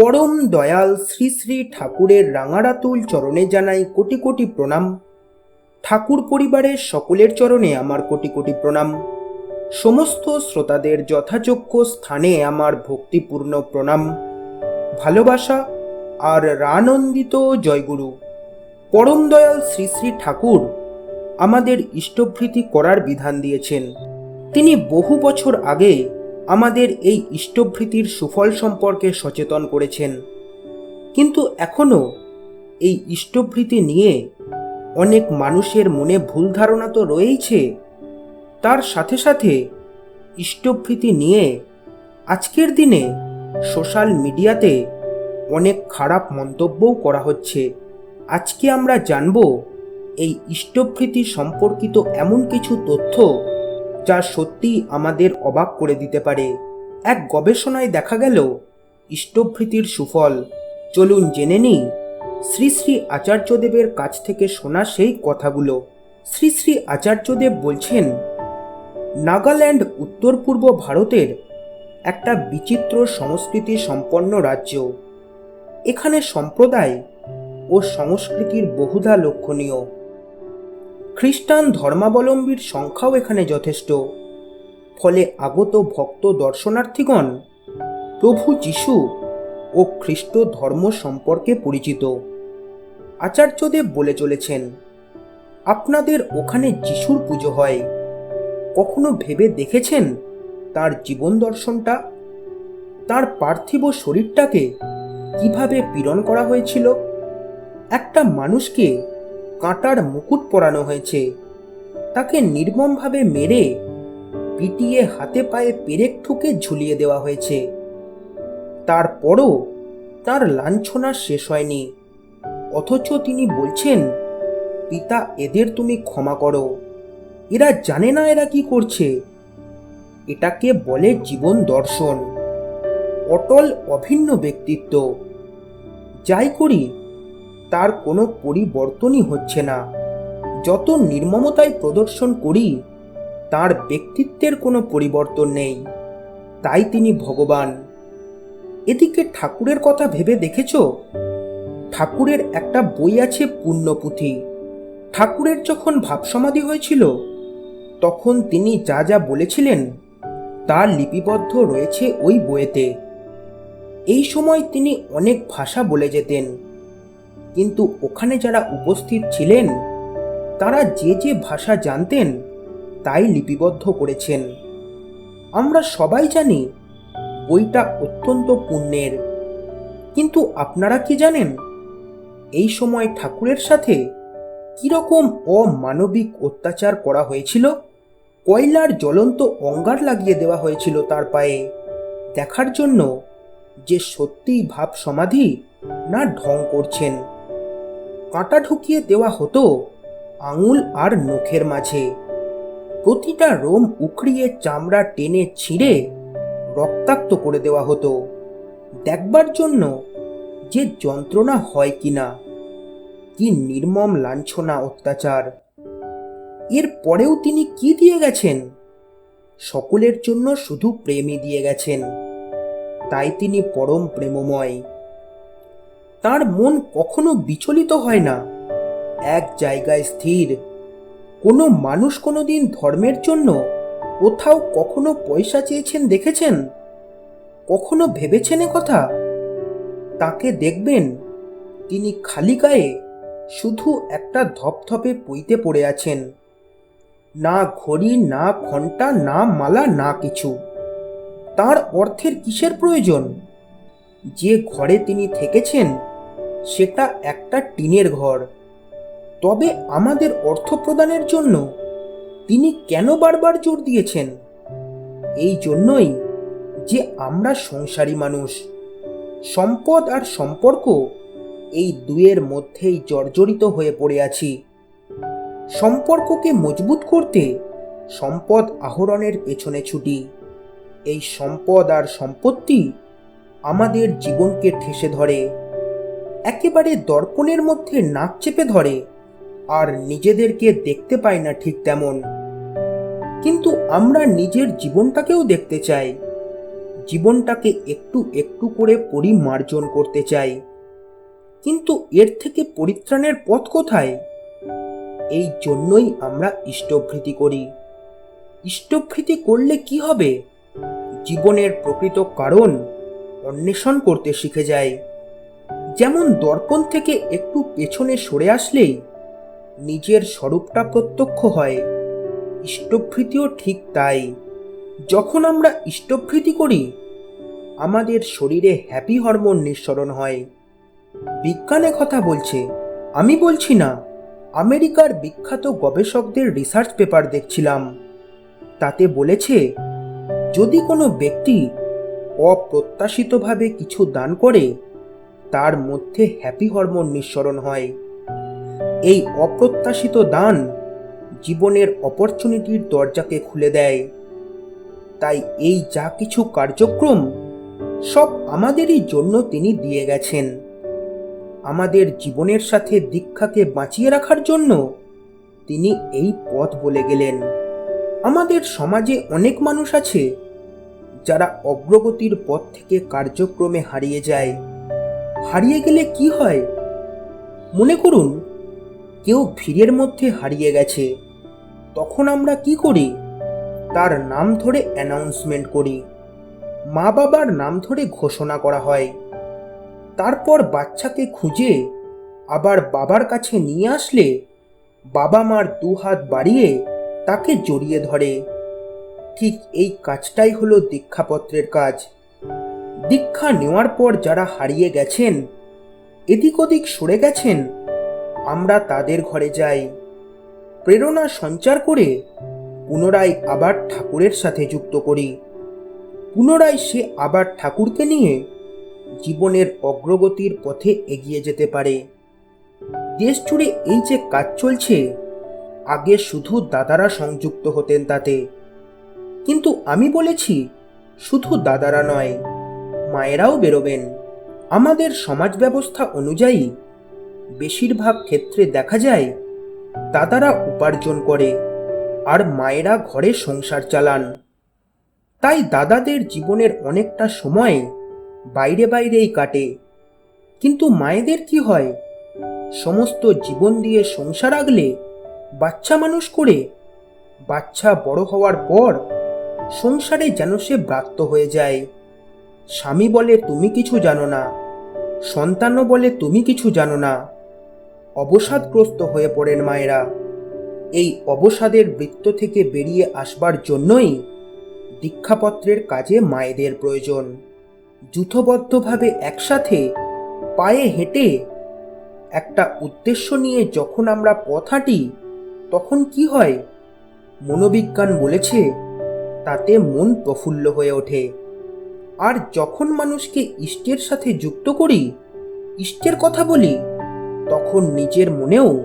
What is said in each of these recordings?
পরম দয়াল শ্রী শ্রী ঠাকুরের রাঙারাতুল চরণে জানাই কোটি কোটি প্রণাম। ঠাকুর পরিবারের সকলের চরণে আমার কোটি কোটি প্রণাম। সমস্ত শ্রোতাদের যথাযোগ্য স্থানে আমার ভক্তিপূর্ণ প্রণাম। ভালোবাসা আর রানন্দিত জয়গুরু। পরম দয়াল শ্রী শ্রী ঠাকুর আমাদের ইষ্টভৃতি করার বিধান দিয়েছেন। তিনি বহু বছর আগে আমাদের এই ইষ্টভৃতির সুফল সম্পর্কে সচেতন করেছেন। কিন্তু এখনও এই ইষ্টভৃতি নিয়ে অনেক মানুষের মনে ভুল ধারণা তো রয়েইছে। তার সাথে সাথে ইষ্টভৃতি নিয়ে আজকের দিনে সোশ্যাল মিডিয়াতে অনেক খারাপ মন্তব্যও করা হচ্ছে। আজকে আমরা জানব, এই ইষ্টভৃতি সম্পর্কিত এমন কিছু তথ্য যা সত্যি আমাদের অবাক করে দিতে পারে। এক গবেষণায় দেখা গেল, ইষ্টভৃতির সুফল। চলুন জেনে নিই, শ্রী শ্রী আচার্যদেবের কাছ থেকে শোনা সেই কথাগুলো। শ্রী শ্রী আচার্যদেব বলছেন, নাগাল্যান্ড উত্তর পূর্ব ভারতের একটা বিচিত্র সংস্কৃতি সম্পন্ন রাজ্য। এখানে সম্প্রদায় ও সংস্কৃতির বহুধা লক্ষণীয়। খ্রিস্টান ধর্মাবলম্বীর সংখ্যাও এখানে যথেষ্ট। ফলে আগত ভক্ত দর্শনার্থীগণ প্রভু যিশু ও খ্রিস্ট ধর্ম সম্পর্কে পরিচিত। আচার্যদেব বলে চলেছেন, আপনাদের ওখানে যিশুর পুজো হয়। কখনো ভেবে দেখেছেন তার জীবন দর্শনটা? তার পার্থিব শরীরটাকে কীভাবে পীড়ন করা হয়েছিল? একটা মানুষকে কাঁটার মুকুট পরানো হয়েছে। তাকে নির্মমভাবে মেরে পিটিয়ে হাতে পায়ে পেরেক ঠুকে ঝুলিয়ে দেওয়া হয়েছে। তারপরও তার লাঞ্ছনা শেষ হয়নি। অথচ তিনি বলছেন, পিতা, এদের তুমি ক্ষমা করো। এরা জানে না এরা কি করছে। এটাকে বলে জীবন দর্শন। অটল অভিন্ন ব্যক্তিত্ব। যাই করি তার কোনো পরিবর্তনই হচ্ছে না। যত নির্মমতায় প্রদর্শন করি, তার ব্যক্তিত্বের কোনো পরিবর্তন নেই। তাই তিনি ভগবান। এদিকে ঠাকুরের কথা ভেবে দেখেছ? ঠাকুরের একটা বই আছে পুণ্যপুঁথি। ঠাকুরের যখন ভাবসমাধি হয়েছিল, তখন তিনি যা যা বলেছিলেন, তা লিপিবদ্ধ রয়েছে ওই বইয়েতে। এই সময় তিনি অনেক ভাষা বলে যেতেন। কিন্তু ওখানে যারা উপস্থিত ছিলেন, তারা যে যে ভাষা জানতেন, তাই লিপিবদ্ধ করেছেন। আমরা সবাই জানি, বইটা অত্যন্ত পুণ্যের। কিন্তু আপনারা কি জানেন, এই সময় ঠাকুরের সাথে কীরকম অমানবিক অত্যাচার করা হয়েছিল? কয়লার জ্বলন্ত অঙ্গার লাগিয়ে দেওয়া হয়েছিল তার পায়ে। দেখার জন্য যে সত্যিই ভাব সমাধি না ঢং করছেন। কাঁটা ঢুকিয়ে দেওয়া হতো আঙুল আর নখের মাঝে। প্রতিটা রোম উখড়িয়ে চামড়া টেনে ছিঁড়ে রক্তাক্ত করে দেওয়া হতো। দেখবার জন্য যে যন্ত্রণা হয় কিনা কি নির্মম লাঞ্ছনা অত্যাচার। এর পরেও তিনি কি দিয়ে গেছেন? সকলের জন্য শুধু প্রেমই দিয়ে গেছেন। তাই তিনি পরম প্রেমময়। তার মন কখনো বিচলিত হয় না। এক জায়গায় স্থির। কোনো মানুষ কোনো দিন ধর্মের জন্য কোথাও কখনো পয়সা চেয়েছেন দেখেছেন? কখনো ভেবেছেন এ কথা? তাকে দেখবেন, তিনি খালি গায়ে শুধু একটা ধপধপে পইতে পড়ে আছেন। না ঘড়ি, না ঘণ্টা না মালা, না কিছু। তার অর্থের কিসের প্রয়োজন? যে ঘরে তিনি থেকেছেন সেটা একটা টিনের ঘর। তবে আমাদের অর্থ প্রদানের জন্য তিনি কেন বারবার জোর দিয়েছেন? এই জন্যই যে আমরা সংসারী মানুষ, সম্পদ আর সম্পর্ক এই দুয়ের মধ্যেই জর্জরিত হয়ে পড়ে আছি। সম্পর্ককে মজবুত করতে সম্পদ আহরণের পেছনে ছুটি। এই সম্পদ আর সম্পত্তি আমাদের জীবনকে ঠেসে ধরে। একেবারে দর্পণের মধ্যে নাক চেপে ধরে, আর নিজেদেরকে দেখতে পাই না ঠিক তেমন। কিন্তু আমরা নিজের জীবনটাকেও দেখতে চাই। জীবনটাকে একটু একটু করে পরিমার্জন করতে চাই। কিন্তু এর থেকে পরিত্রাণের পথ কোথায়? এই জন্যই আমরা ইষ্টভৃতি করি। ইষ্টভৃতি করলে কি হবে? জীবনের প্রকৃত কারণ অন্বেষণ করতে শিখে যায়। যেমন দর্পণ থেকে একটু পেছনে সরে আসলেই নিজের স্বরূপটা প্রত্যক্ষ হয়। ইষ্টভৃতিও ঠিক তাই। যখন আমরা ইষ্টভৃতি করি, আমাদের শরীরে হ্যাপি হরমোন নিঃসরণ হয়। বিজ্ঞানে কথা বলছে, আমি বলছি না, আমেরিকার বিখ্যাত গবেষকদের রিসার্চ পেপার দেখছিলাম। তাতে বলেছে, যদি কোনো ব্যক্তি অপ্রত্যাশিতভাবে কিছু দান করে তার মধ্যে হ্যাপি হরমোন নিঃসরণ হয়। এই অপ্রত্যাশিত দান জীবনের অপরচুনিটির দরজাকে খুলে দেয়। তাই এই যা কিছু কার্যক্রম সব আমাদেরই জন্য তিনি দিয়ে গেছেন। আমাদের জীবনের সাথে দীক্ষাকে বাঁচিয়ে রাখার জন্য তিনি এই পথ বলে গেলেন। আমাদের সমাজে অনেক মানুষ আছে যারা অগ্রগতির পথ থেকে কার্যক্রমে হারিয়ে যায়। হারিয়ে গেলে কি হয়? মনে করুন, কেউ ভিড়ের মধ্যে হারিয়ে গেছে। তখন আমরা কি করি? তার নাম ধরে অ্যানাউন্সমেন্ট করি। মা বাবার নাম ধরে ঘোষণা করা হয়। তারপর বাচ্চাকে খুঁজে আবার বাবার কাছে নিয়ে আসলে বাবা মার দু হাত বাড়িয়ে তাকে জড়িয়ে ধরে। ঠিক এই কাজটাই হলো দীক্ষাপত্রের কাজ। দীক্ষা নেওয়ার পর যারা হারিয়ে গেছেন এদিক ওদিক সরে গেছেন, আমরা তাদের ঘরে যাই। প্রেরণা সঞ্চার করে পুনরায় আবার ঠাকুরের সাথে যুক্ত করি। পুনরায় সে আবার ঠাকুরকে নিয়ে জীবনের অগ্রগতির পথে এগিয়ে যেতে পারে। দেশ জুড়ে এই যে কাজ চলছে, আগে শুধু দাদারা সংযুক্ত হতেন তাতে। কিন্তু আমি বলেছি, শুধু দাদারা নয় মায়েরাও বেরোবেন। আমাদের সমাজ ব্যবস্থা অনুযায়ী বেশিরভাগ ক্ষেত্রে দেখা যায়, দাদারা উপার্জন করে আর মায়েরা ঘরে সংসার চালান। তাই দাদাদের জীবনের অনেকটা সময় বাইরে বাইরেই কাটে। কিন্তু মায়েদের কি হয়? সমস্ত জীবন দিয়ে সংসার আগলে বাচ্চা মানুষ করে বাচ্চা বড় হওয়ার পর সংসারে যেন সে ব্রাত্য হয়ে যায়। স্বামী বলে তুমি কিছু জানো না সন্তানও বলে তুমি কিছু জানো না। অবসাদগ্রস্ত হয়ে পড়েন মায়েরা। এই অবসাদের বৃত্ত থেকে বেরিয়ে আসবার জন্যই দীক্ষাপত্রের কাজে মায়েদের প্রয়োজন। যুথবদ্ধভাবে একসাথে পায়ে হেঁটে একটা উদ্দেশ্য নিয়ে যখন আমরা পথ হাঁটি, তখন কি হয়? মনোবিজ্ঞান বলেছে, তাতে মন প্রফুল্ল হয়ে ওঠে। আর যখন মানুষকে ইষ্টের সাথে যুক্ত করি, ইষ্টের কথা বলি, তখন নিজের মনেও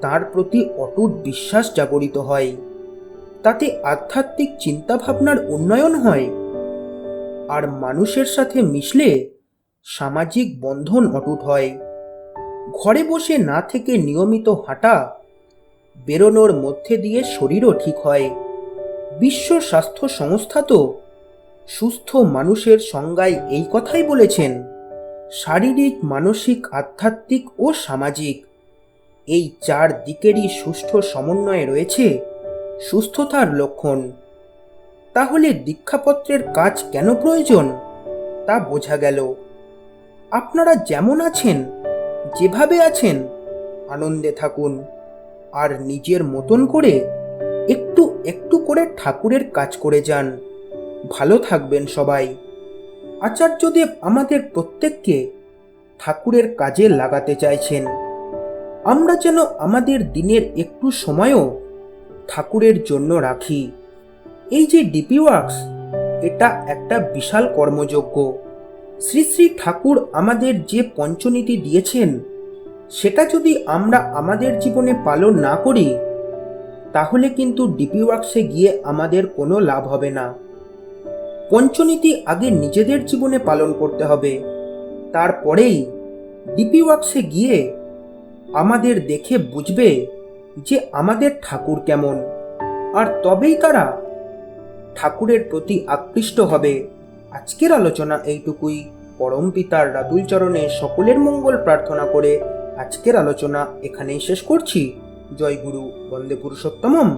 তার প্রতি অটুট বিশ্বাস জাগরিত হয়। তাতে আধ্যাত্মিক চিন্তাভাবনার উন্নয়ন হয়। আর মানুষের সাথে মিশলে সামাজিক বন্ধন অটুট হয়। ঘরে বসে না থেকে নিয়মিত হাঁটা বেরোনোর মধ্যে দিয়ে শরীরও ঠিক হয়। বিশ্ব স্বাস্থ্য সংস্থা তো সুস্থ মানুষের সংজ্ঞায় এই কথাই বলেছেন, শারীরিক, মানসিক, আধ্যাত্মিক ও সামাজিক। এই চার দিকেরই সুষ্ঠু সমন্বয়ে রয়েছে সুস্থতার লক্ষণ। তাহলে দীক্ষাপত্রের কাজ কেন প্রয়োজন? তা বোঝা গেল। আপনারা যেমন আছেন, যেভাবে আছেন, আনন্দে থাকুন। আর নিজের মতন করে একটু একটু করে ঠাকুরের কাজ করে যান। ভালো থাকবেন সবাই। আচার্যদেব আমাদের প্রত্যেককে ঠাকুরের কাজে লাগাতে চাইছেন। আমরা যেন আমাদের দিনের একটু সময়ও ঠাকুরের জন্য রাখি। এই যে ডিপি ওয়ার্কস, এটা একটা বিশাল কর্মযোগ্য শ্রী শ্রী ঠাকুর আমাদের যে পঞ্চনীতি দিয়েছেন, সেটা যদি আমরা আমাদের জীবনে পালন না করি, তাহলে কিন্তু ডিপি ওয়ার্কসে গিয়ে আমাদের কোনো লাভ হবে না। পঞ্চনীতি আগে নিজেদের জীবনে পালন করতে হবে। তারপরেই ডিপি ওয়ার্কসে গিয়ে আমাদের দেখে বুঝবে যে আমাদের ঠাকুর কেমন, আর তবেই তারা ঠাকুরের প্রতি আকৃষ্ট হবে। আজকের আলোচনা এইটুকুই। পরম পিতার রাতুল চরণে সকলের মঙ্গল প্রার্থনা করে আজকের আলোচনা এখানেই শেষ করছি। জয় গুরু, বন্দে পুরুষোত্তমম।